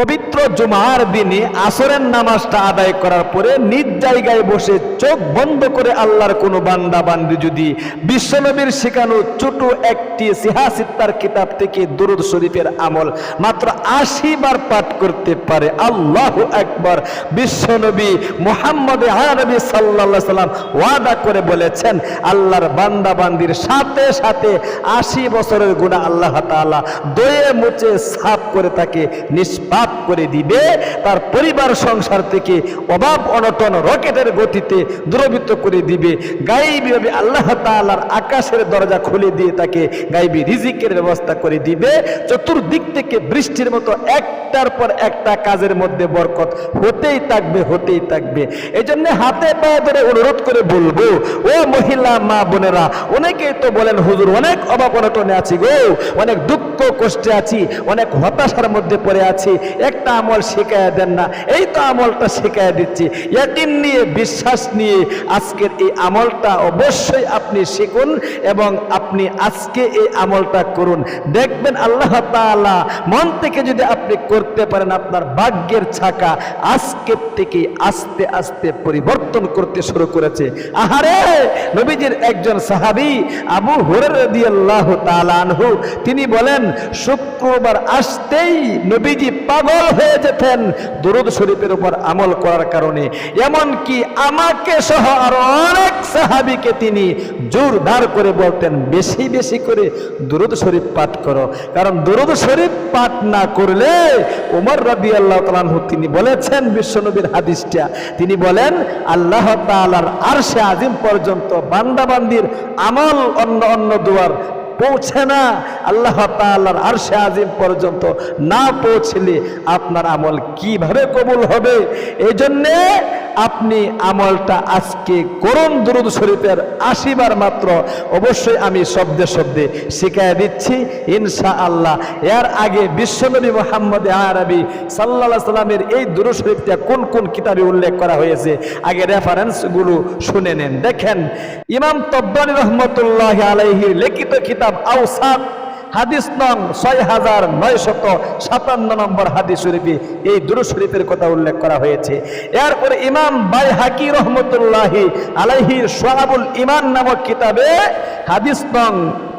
পবিত্র জুমার দিনে আসরের নামাজটা আদায় করার পরে নিজ জায়গায় বসে চোখ বন্ধ করে আল্লাহর কোনো বান্দা বান্দি যদি বিশ্বনবীর শেখানো ছোট একটি সিহাসিত্তার কিতাব থেকে দুরুদ শরীফের আমল মাত্র আশি বার পাঠ করতে পারে। আল্লাহ একবার বিশ্বনবী মোহাম্মদ আরবি সাল্লাহ সাল্লাম ওয়াদা করে বলেছেন, আল্লাহর বান্দা বান্দির সাথে সাথে আশি বছরের গুণা আল্লাহ তাআলা দয়ে মুচে সাফ করে তাকে নিষ্পাপ করে দিবে, তার পরিবার সংসার থেকে অভাব অনটন রকেটের গতিতে দূরবৃত্ত করে দিবে। গাইবীভাবে আল্লাহ তাআলার আকাশের দরজা খুলে দিয়ে তাকে গাইবী রিজিকের ব্যবস্থা করে দিবে। চতুর্দিক থেকে বৃষ্টির মতো একটার পর একটা কাজের মধ্যে বরকত হতেই থাকবে হতেই থাকবে। এই জন্য হাতে পায়ে ধরে অনুরোধ করে বলব, ও মহিলা মা বোনেরা, অনেকেই তো বলেন, হুজুর অনেক অভাব অনটনে আছি গো, অনেক দুঃখ কষ্টে আছি, অনেক হতাশার মধ্যে পড়ে আছি। একটা আমল শেখায় দেন না, এই তো আমলটা শেখায় দিচ্ছি। ইয়াকিন নিয়ে, বিশ্বাস নিয়ে আজকের এই আমলটা অবশ্যই আপনি শিখুন এবং আপনি আজকে এই আমলটা করুন। দেখবেন আল্লাহ তাআলা মন থেকে যদি আপনি করতে পারেন আপনার ভাগ্যের ছাকা আজকের থেকে আস্তে আস্তে পরিবর্তন করতে শুরু করেছে। আহারে, নবীজির একজন সাহাবী আবু হুরায়রা রাদিয়াল্লাহু তাআলা আনহু, তিনি বলেন শুক্রবার আসতেই নবীজি পাগল হয়ে যেতেন দুরুদ শরীফের উপর আমল করার কারণে। এমন কি আমাকে সহ আরও অনেক সাহাবীকে তিনি জোরদার করে বলতেন, বেশি বেশি করে দুরুদ শরীফ পাঠ করো। কারণ দুরুদ শরীফ পাঠ না করলে ওমর রবি আল্লাহ তালানহু তিনি বলেছেন বিশ্বনবীর হাদিসটা। তিনি বলেন, আল্লাহ তাআলার আরশে আজিম পর্যন্ত বান্দাবান্দির আমল অন্য অন্য দুয়ার পৌঁছে না, আল্লাহ তাআলার আরশে আজিম পর্যন্ত না পৌঁছলে আপনার আমল কীভাবে কবুল হবে? এই জন্যে আপনি আমলটা আজকে করুন, দুরুদ শরীফের আশিবার মাত্র। অবশ্যই আমি শব্দে শব্দে শিখাই দিচ্ছি ইনশা আল্লাহ এর আগে বিশ্বনবী মোহাম্মদ আরবি সাল্লাহ সাল্লামের এই দুরুদ শরীফটা কোন কোন কিতাবে উল্লেখ করা হয়েছে, আগে রেফারেন্সগুলো শুনে নেন। দেখেন, ইমাম তব্বানি রহমতুল্লাহ আলাইহির লিখিত কিতাব আউসাদ হাদিস নং ছয় হাজার নয়শত সাতান্ন নম্বর হাদিস শরীফে এই দুরু শরীফের কথা উল্লেখ করা হয়েছে। এরপরে ইমাম বাই হাকি রহমতুল্লাহি আলাইহি সোহাবুল ইমান নামক কিতাবে হাদিস নং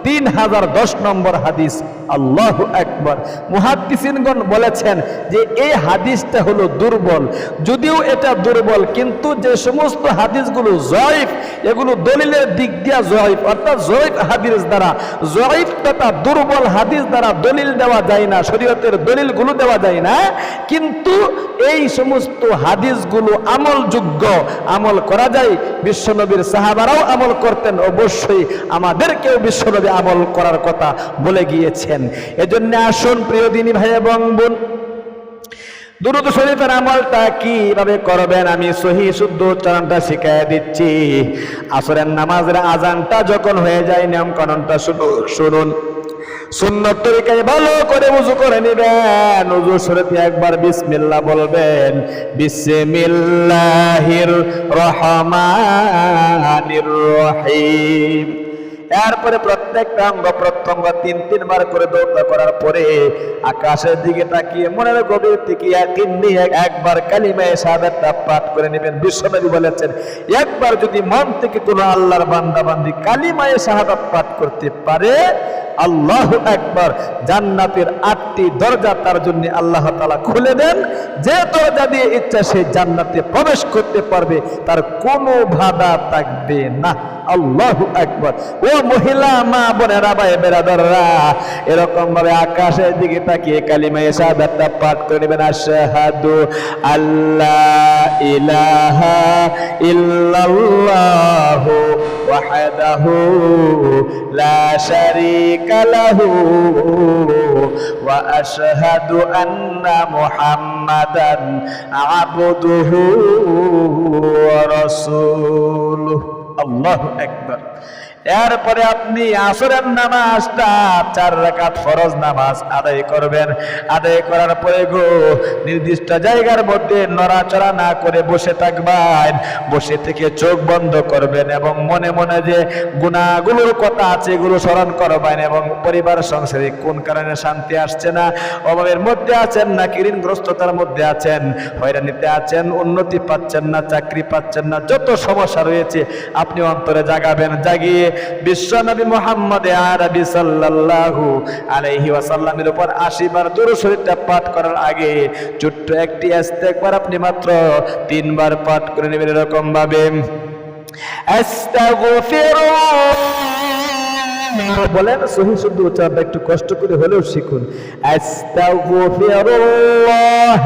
তিন হাজার দশ নম্বর হাদিস। আল্লাহ একবার মুহাদ্দিসিনগণ বলেছেন যে এই হাদিসটা হলো দুর্বল। যদিও এটা দুর্বল, কিন্তু যে সমস্ত হাদিসগুলো জয়ফ, এগুলো দলিলের দিক দিয়া জয়ফ, অর্থাৎ জয়ফ হাদিস দ্বারা, জয়ফ তথা দুর্বল হাদিস দ্বারা দলিল দেওয়া যায় না, শরীয়তের দলিলগুলো দেওয়া যায় না, কিন্তু এই সমস্ত হাদিসগুলো আমলযোগ্য। আমল করা যায়, বিশ্বনবীর সাহাবারাও আমল করতেন, অবশ্যই। আমাদেরকেও বিশ্বনবী আমল করার কথা বলে গিয়েছেন। এজন্য আসুন প্রিয় দিনী ভাই এবং বোন, দুরুদ শরীফের আমলটা কীভাবে করবেন আমি সহি শুদ্ধ উচ্চারণটা শিখাই দিচ্ছি। আসরের নামাজের আজানটা যখন হয়ে যায় নিয়ম কানুনটা শুনুন। সুন্নত তরিকায় ভালো করে উজু করে নিবেন। উজু শরীফে একবার বিসমিল্লাহ বলবেন, বিসমিল্লাহির রহমানির রহিম। এরপরে প্রত্যেকটা অঙ্গ প্রত্যঙ্গ তিন, তিনবার করে দৌড়া করার পরে আকাশের দিকে তাকিয়ে মনের গভীর থেকে একদিন নিয়ে একবার কালিমায় সাহেবটা পাঠ করে নেবেন। বিশ্বনবী বলেছেন, একবার যদি মন থেকে কোনো আল্লাহর বান্দা বান্দি কালিমায় সাহাবাত পাঠ করতে পারে আল্লাহ একবার জান্নাতের আটটি দরজা তার জন্য আল্লাহ তালা খুলে দেন। যে দরজা দিয়ে ইচ্ছা সে জান্নাতে প্রবেশ করতে পারবে, তার কোনো বাধা থাকবে না। আল্লাহ একবার ও মহিলা, মা বোনেরা, ভাই বেরাদররা, এরকম ভাবে আকাশের দিকে তাকিয়ে কালিমা সাদাতটা পাঠ করে নেবেন। আশহাদু আল্লাহ ইলাহা ইল্লাল্লাহু শারীকা লাহু ওয়া আশহাদু আন্না মুহাম্মাদান আবদুহু ওয়া রাসূলুহু আল্লাহ একবার এরপরে আপনি আসরের নামাজটা চার রাকাত ফরজ নামাজ আদায় করবেন। আদায় করার পরে গো, নির্দিষ্ট জায়গার মধ্যে নড়াচড়া না করে বসে থাকবেন। বসে থেকে চোখ বন্ধ করবেন এবং মনে মনে যে গুণাগুলোর কথা আছে এগুলো স্মরণ করবেন এবং পরিবার সংসারে কোন কারণে শান্তি আসছে না, অভাবের মধ্যে আছেন না, ঋণগ্রস্ততার মধ্যে আছেন, হয়রানিতে আছেন, উন্নতি পাচ্ছেন না, চাকরি পাচ্ছেন না, যত সমস্যা রয়েছে আপনি অন্তরে জাগাবেন। জাগিয়ে মোহাম্মদ আরবি ওয়াসাল্লামের উপর আশিবার শরীফটা পাঠ করার আগে ছোট্ট একটি ইস্তেগফার আপনি মাত্র তিনবার পাঠ করে নেবেন এরকম ভাবে বলেন সহি শুদ্ধ উচ্চারণটা একটু কষ্ট করে হলেও শিখুন। আস্তাগফিরুল্লাহ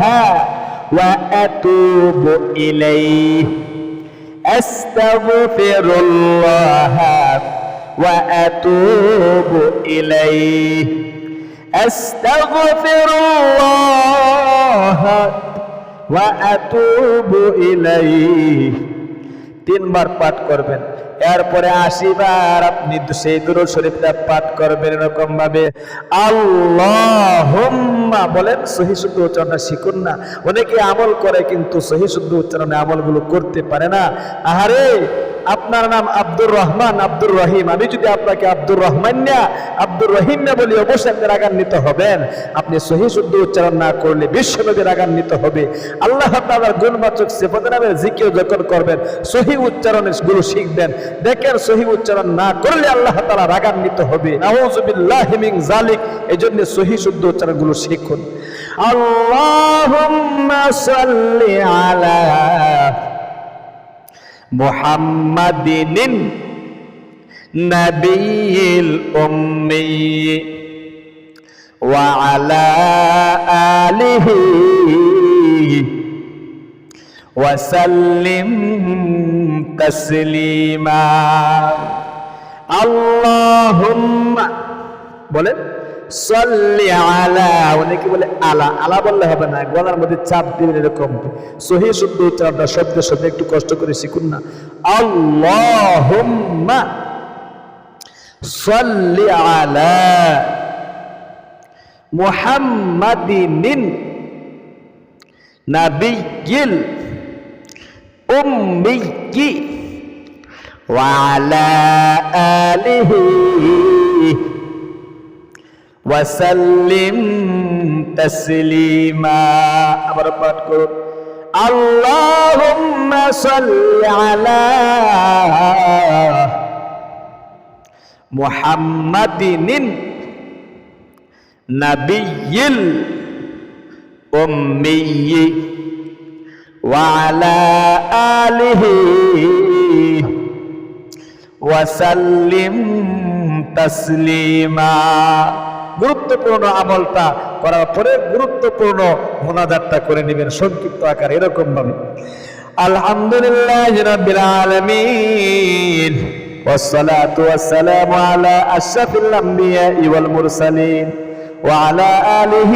ওয়া আতুবু ইলাইহি। আস্তাগফিরুল্লাহ ওয়া আতুবু ইলাইহি আস্তাগফিরুল্লাহ ওয়া আতুবু ইলাইহি তিনবার পাঠ করবেন। এরপরে আশিবার আপনি সেই দুরুদ শরীফটা পাঠ করবেন এরকম ভাবে আল্লাহুম্মা বলেন, সহি শুদ্ধ উচ্চারণটা শিখুন না। অনেকে আমল করে, কিন্তু সহি শুদ্ধ উচ্চারণে আমলগুলো করতে পারে না। আহারে আপনার নাম আব্দুর রহমান, আব্দুর রহিম। আমি যদি আপনাকে আব্দুর রহমান আব্দুর রহিম না বলি, অবশ্যই আপনি রাগান্বিত হবেন। আপনি সহি শুদ্ধ উচ্চারণ না করলে বিশ্বনবী রাগান্বিত হবে। আল্লাহ তাআলার গুণবাচক সিফাত নামের জিকির যখন করবেন, সহি উচ্চারণেরগুলো শিখবেন। দেখেন সহি উচ্চারণ না করলে আল্লাহ তাআলা রাগান্বিত হবে। মিন জালিক এজন্য সহি শুদ্ধ উচ্চারণগুলো শিখুন। আল্লাহুম্মা সাল্লি আলা মুহাম্মাদিনিন নবীল উম্মি ওয়া আলা আলিহি ওয়া সাল্লিম তাসলিমা। আল্লাহুম্মা বলেন। সল্লি আলা অনেকে বলে আলা? আলা বললে হবে না, গলার মধ্যে চাপ দিবেন এরকম। সহি শুদ্ধ উচ্চারণটা শব্দ শব্দ একটু কষ্ট করে শিখুন না। আল্লাহুম্মা সল্লি আলা মুহাম্মাদিন নাবিয়িল উম্মিয়্যি ওয়া আলা আলিহি ওয়াসাল্লিম তাসলিমা আবার পাঠ করুন আল্লাহুম্মা সাল্লি আলা মুহাম্মাদিন নাবিয়্যিল উম্মিয়্যি وعلى آله ওয়াসাল্লিম তাসলিমা গুরুত্বপূর্ণ আমলটা করার পরে গুরুত্বপূর্ণ মোনাজাতটা করে নেবেন সংক্ষিপ্ত আকার এরকম ভাবে আলহামদুলিল্লাহ রাব্বিল আলামিন والصلاة والسلام على أشرف الأنبياء والمرسلين وعلى آله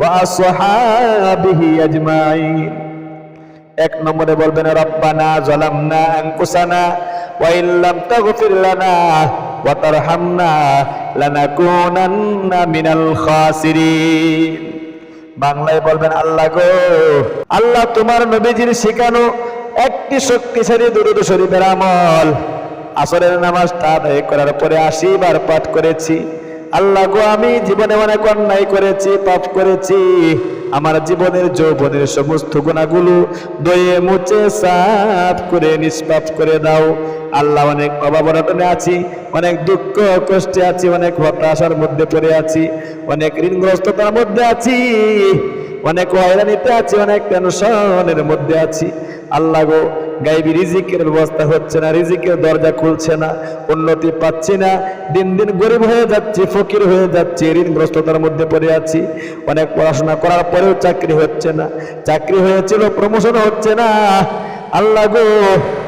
وأصحابه أجمعين এক নম্বরে বলবেন রব্বানা জলামনা আনকুসানা ওয়া ইল্লাম তাগফির লানা বাংলায় বলবেন, আল্লাহ গো, আল্লাহ তোমার নবীজির শেখানো একটি শক্তিশালী দুরুদ শরীফের আমল। আসরের নামাজটা আদায় করার পরে আশি বার পাঠ করেছি। আল্লাহ গো, আমি জীবনে অনেক অন্যায় করেছি, পাপ করেছি। আমার জীবনের যৌবনের সমস্ত গুণাগুলো দয়ে মুছে সাফ করে, নিষ্পাপ করে দাও। আল্লাহ অনেক অভাবনটনে আছি, অনেক দুঃখ, কষ্টে আছি, অনেক হতাশার মধ্যে পড়ে আছি, অনেক ঋণগ্রস্ততার মধ্যে আছি, অনেক হয়রানিতে আছি, অনেক টেনশনের মধ্যে আছি। আল্লাহ গো গাইবি, রিজিকের ব্যবস্থা হচ্ছে না, রিজিকের দরজা খুলছে না, উন্নতি পাচ্ছি না, দিন দিন গরিব হয়ে যাচ্ছি, ফকির হয়ে যাচ্ছি, ঋণগ্রস্ততার মধ্যে পড়ে আছি, অনেক পড়াশোনা করার পরেও চাকরি হচ্ছে না, চাকরি হয়েছিল প্রমোশন হচ্ছে না, আল্লাহ গো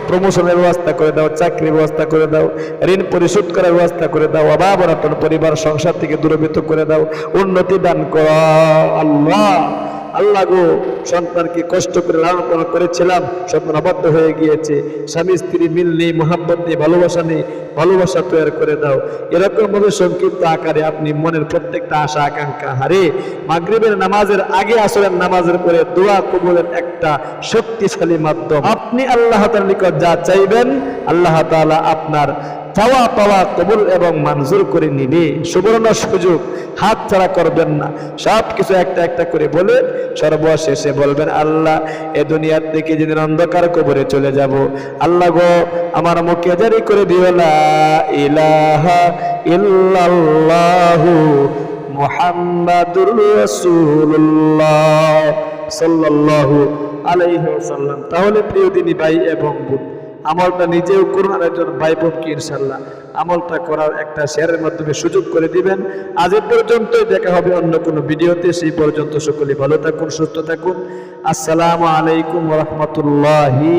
প্রমোশনের ব্যবস্থা করে দাও, চাকরির ব্যবস্থা করে দাও, ঋণ পরিশোধ করার ব্যবস্থা করে দাও অভাব অনটন পরিবার, সংসার থেকে দূরভূত করে দাও, উন্নতি দান কর, আল্লাহ। আল্লাহ গো, সন্তানকে কষ্ট করে লালন পালন করেছিলাম সন্তান আবদ্ধ হয়ে গিয়েছে। স্বামী, স্ত্রী মিল নেই, মহাব্বত নেই, ভালোবাসা নেই, ভালোবাসা তৈরি করে দাও। এরকম ভাবে সংক্ষিপ্ত আকারে আপনি মনের প্রত্যেকটা আশা, আকাঙ্ক্ষা, হারে মাগরিবের নামাজের আগে আসরের নামাজের পরে দোয়া কবুলের একটা শক্তিশালী মাধ্যম। আপনি আল্লাহ তাআলার নিকট যা চাইবেন, আল্লাহ তাআলা আপনার চাওয়া, পাওয়া, কবুল এবং মঞ্জুর করে নিবে। সুবর্ণ সুযোগ, হাত ছাড়া করবেন না। সব কিছু একটা একটা করে বলে সর্বশেষে বলবেন, আল্লাহ, এ দুনিয়ার থেকে যেদিন অন্ধকার কবরে চলে যাব, আল্লাহ গো, আমার মুখে জারি করে দিও ইলাহা ইল্লাল্লাহু মুহাম্মাদুর রাসূলুল্লাহ সাল্লাল্লাহু তাহলে প্রিয় দিনী ভাই এবং বোন আমলটা নিজেও করুন আর একজন ভাই বোনকে ইনশাল্লাহ আমলটা করার একটা শেয়ারের মাধ্যমে সুযোগ করে দিবেন। আজ এ দেখা হবে অন্য কোনো ভিডিওতে। সেই পর্যন্ত সকলে ভালো থাকুন, সুস্থ থাকুন। আসসালামু আলাইকুম রহমতুল্লাহি